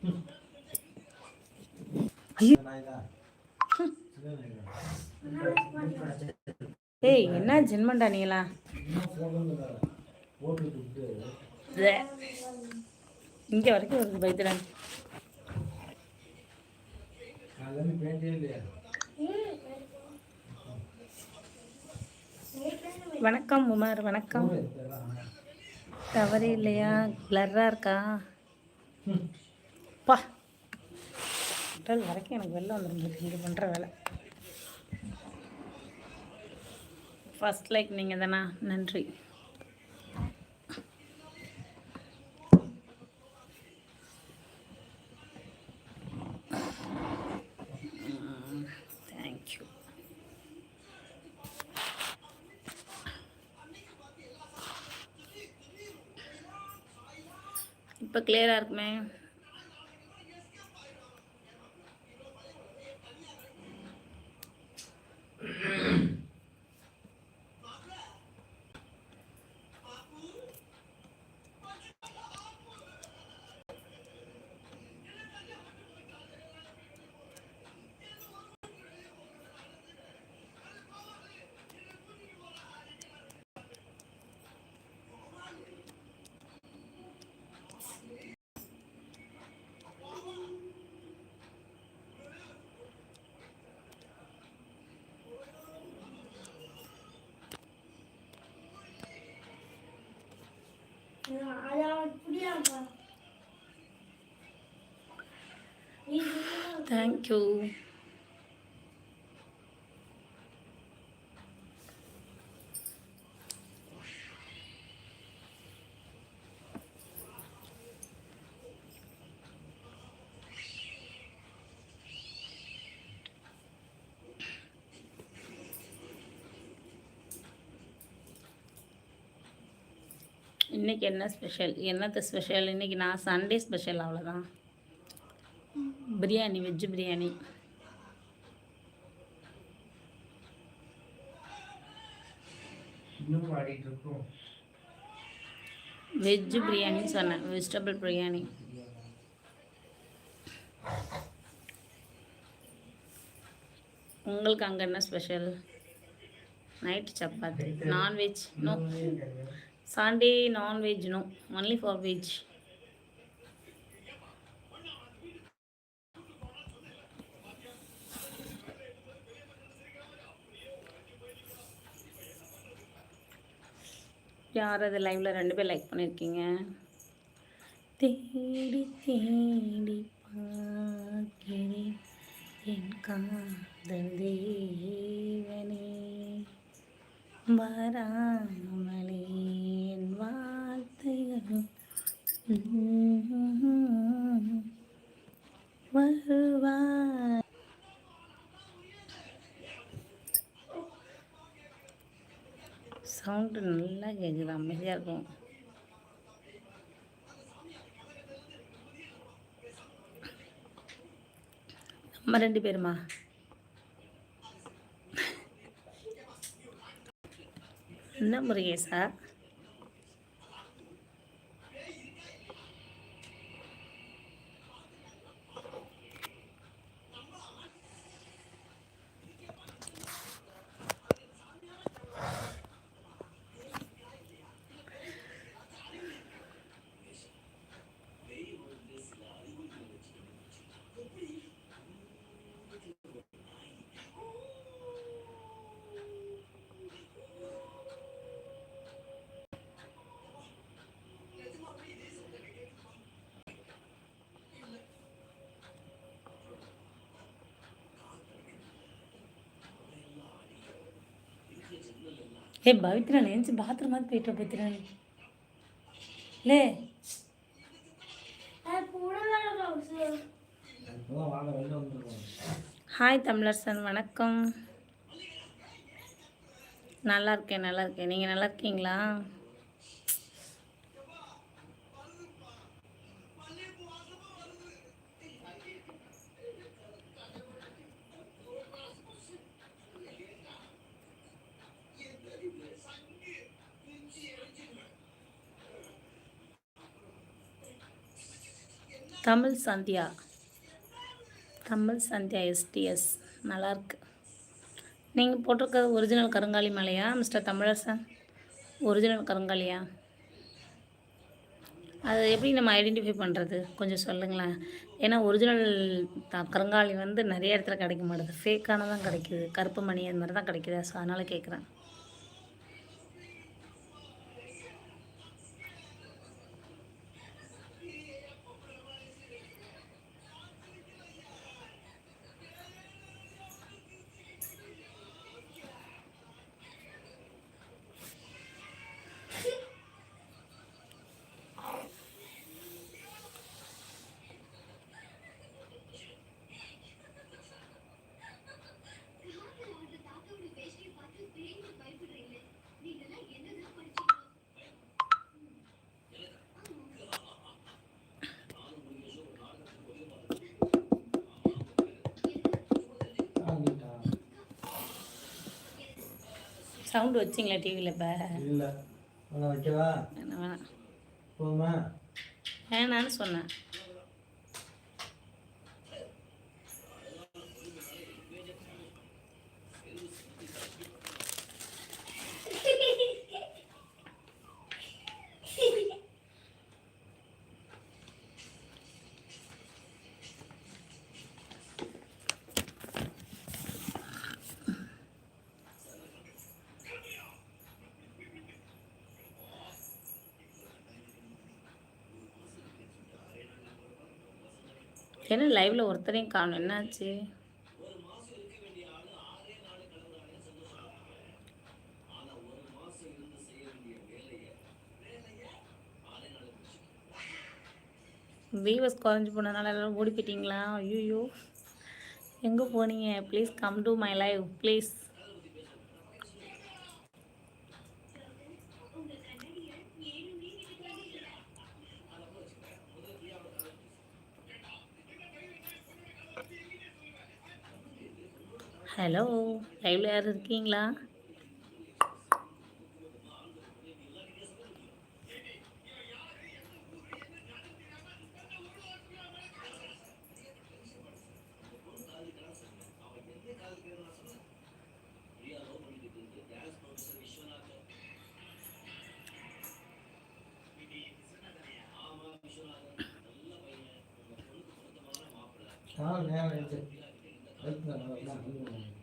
ஏய் என்ன ஜென்மண்டா நீங்களா இங்க வரைக்கும் வருது பைத்திரன் வணக்கம் உமர் வணக்கம். தவறே இல்லையா? பிளர்ரா இருக்கா? பா. உடல் வரைக்கும் எனக்கு வெளில வந்துருந்தது இது பண்ணுற வேலை. ஃபர்ஸ்ட் லைக் நீங்கள் தானா? நன்றி. தேங்க்யூ இப்போ கிளியராக இருக்குமே? தேங்க்யூ இன்னைக்கு என்ன ஸ்பெஷல் என்னது ஸ்பெஷல் இன்னைக்கு நான் சண்டே ஸ்பெஷல் அவ்வளோதான் பிரியாணி வெஜ் பிரியாணி. இன்னும் ஆடிட்டு இருக்கோம். வெஜ் பிரியாணின்னு சொன்னேன். வெஜிடபிள் பிரியாணி. உங்களுக்கு அங்கே என்ன special night chapati. Non-veg no Sunday non-veg no only for veg யார் அது லைவில் ரெண்டு பேர் லைக் பண்ணியிருக்கீங்க தேடி தேடி பார்க்கிறேன் என் காதல் தேவனே. வராமலே வருவார் சவுண்டு நல்லா கேட்குது அமைதியாக இருக்கும். நம்ம ரெண்டு பேருமா? என்ன முருகேசா? ஏ பவித்ரா நினச்சி பாத்ரூம் மாதிரி போயிட்டு பவித்ரா லே. ஹாய் தமிழரசன் வணக்கம். நல்லா இருக்கேன் நல்லா இருக்கேன். நீங்கள் நல்லா இருக்கீங்களா? தமிழ் சந்தியா. தமிழ் சந்தியா எஸ்டிஎஸ் நல்லாயிருக்கு நீங்கள் போட்டிருக்கிறது ஒரிஜினல் கருங்காலி மலையா மிஸ்டர் தமிழரசன்? ஒரிஜினல் கருங்காலியா? அது எப்படி நம்ம ஐடென்டிஃபை பண்ணுறது கொஞ்சம் சொல்லுங்களேன். ஏன்னா ஒரிஜினல் த கருங்காலி வந்து நிறைய இடத்துல கிடைக்க மாட்டேது. ஃபேக்கான தான் கிடைக்குது. கருப்பு மணி அது மாதிரி தான் கிடைக்குது. ஸோ அதனால் கேட்குறேன் சவுண்டு வச்சிங்களா டிவியில் இப்போ? இல்லை. வைக்கவா? என்ன வேணாம். போதுமா வேணான்னு சொன்னேன். என்ன லைவ்ல ஒருத்தரையும் காணும். என்னாச்சு? வீவர்ஸ் குறைஞ்சி போனதுனால எல்லாரும் ஓடி போயிட்டீங்களா? ஐயோ எங்கே போனீங்க? Please come to my live please hello லைவ்ல யாரும் இருக்கீங்களா? ஆ நேரம் Bánh canh bao?